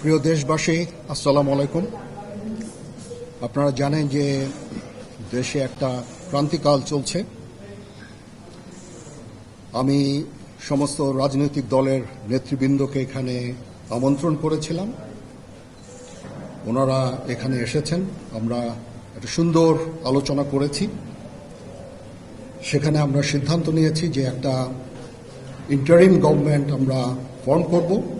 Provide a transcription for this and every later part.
প্রিয় দেশবাসী, আসসালামু আলাইকুম। আপনারা জানেন যে দেশে একটা ক্রান্তিকাল চলছে। আমি সমস্ত রাজনৈতিক দলের নেতৃবৃন্দকে এখানে আমন্ত্রণ করেছিলাম। ওনারা এখানে এসেছেন। আমরা একটা সুন্দর আলোচনা করেছি। সেখানে আমরা সিদ্ধান্ত নিয়েছি যে একটা ইন্টারিম গভর্নমেন্ট আমরা ফর্ম করব।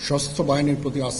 সশস্ত্র বাহিনীর প্রতি আস্থা